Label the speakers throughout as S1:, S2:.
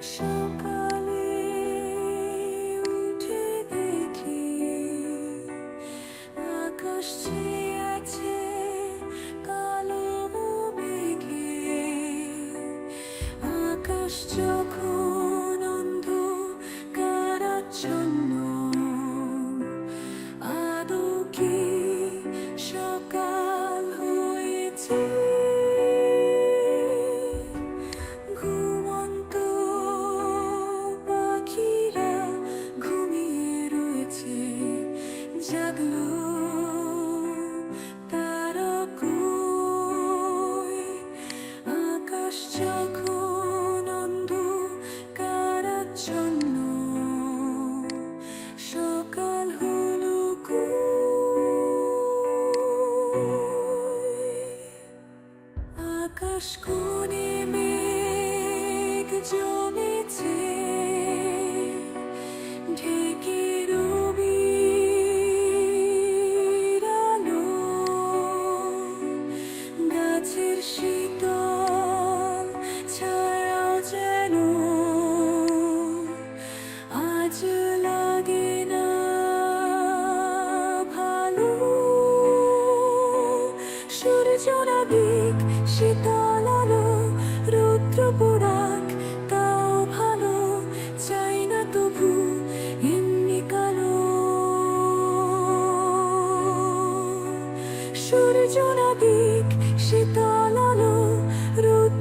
S1: সকালে উঠে দেখি আকাশ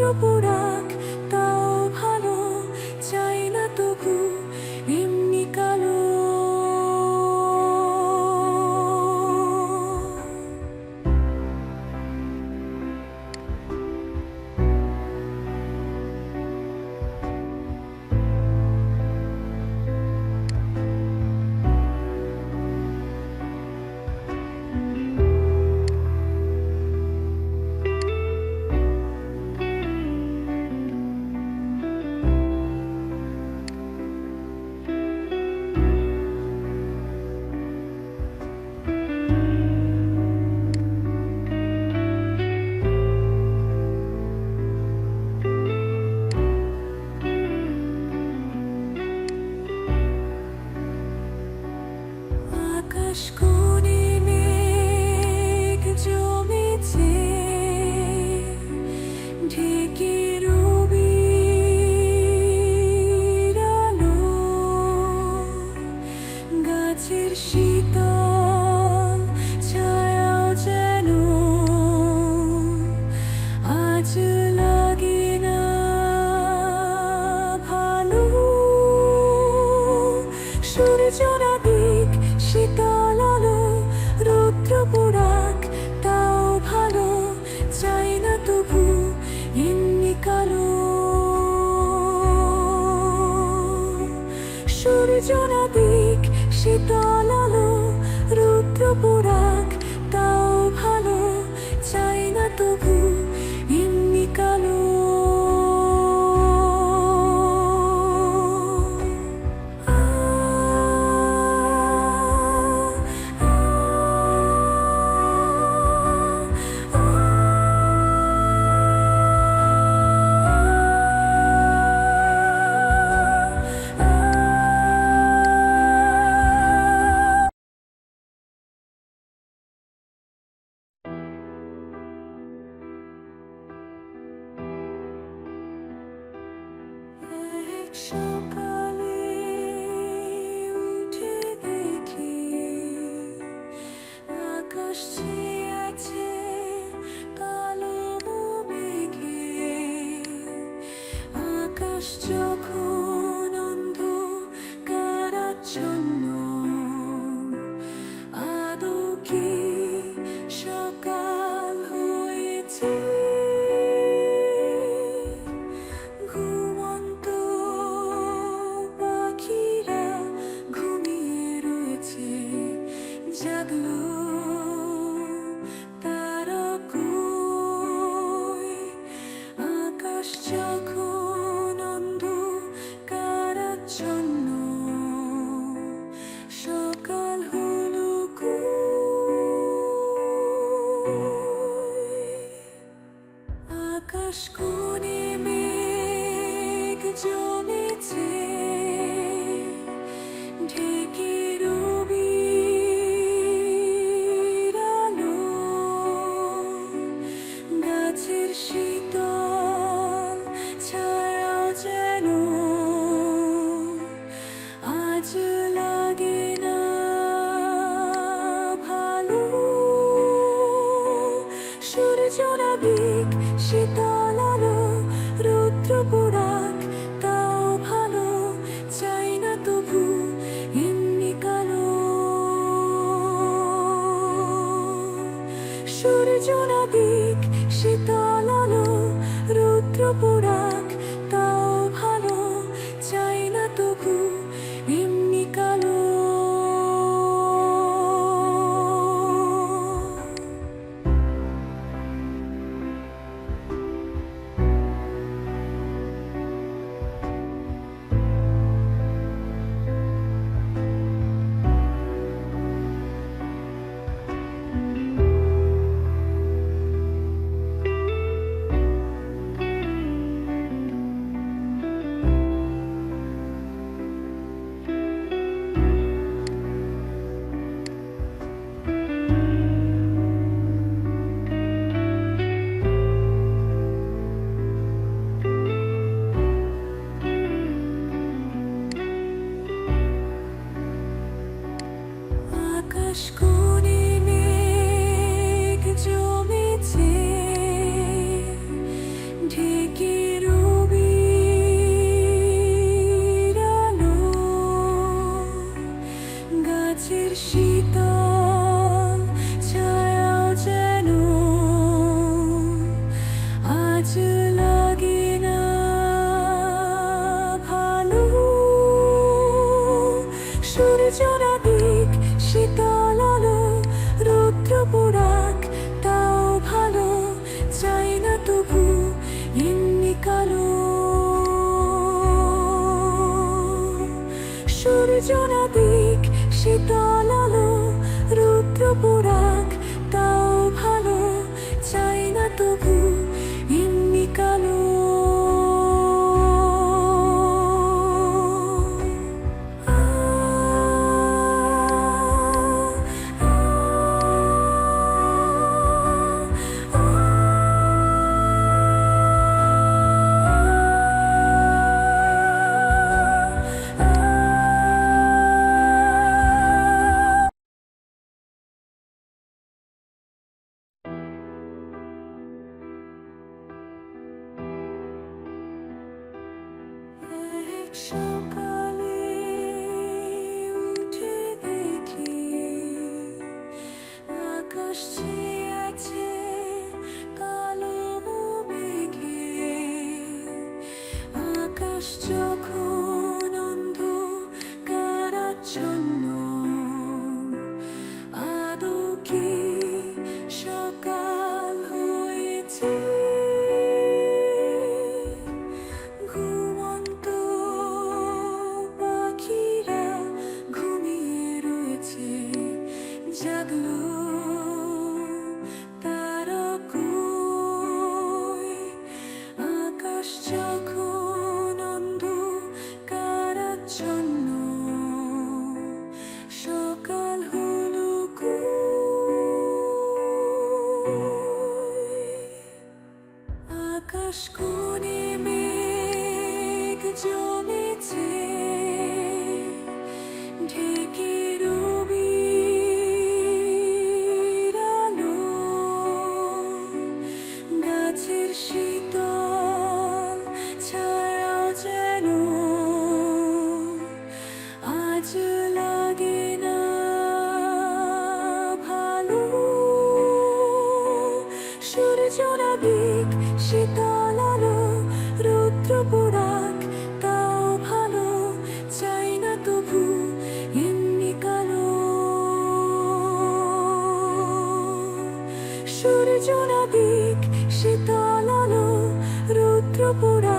S1: রৌদ্র শীতল 手歌。Кашкуні ми. দিক শীতল আলো, রৌদ্র পোড়াক, তাও ভালো, চাই না তবু এমনি কালো। সূর্য না দিক শীতল আলো, রৌদ্র পোড়াক জোনাদিক শীতল আলো you. শীতল রৌদ্রপুরা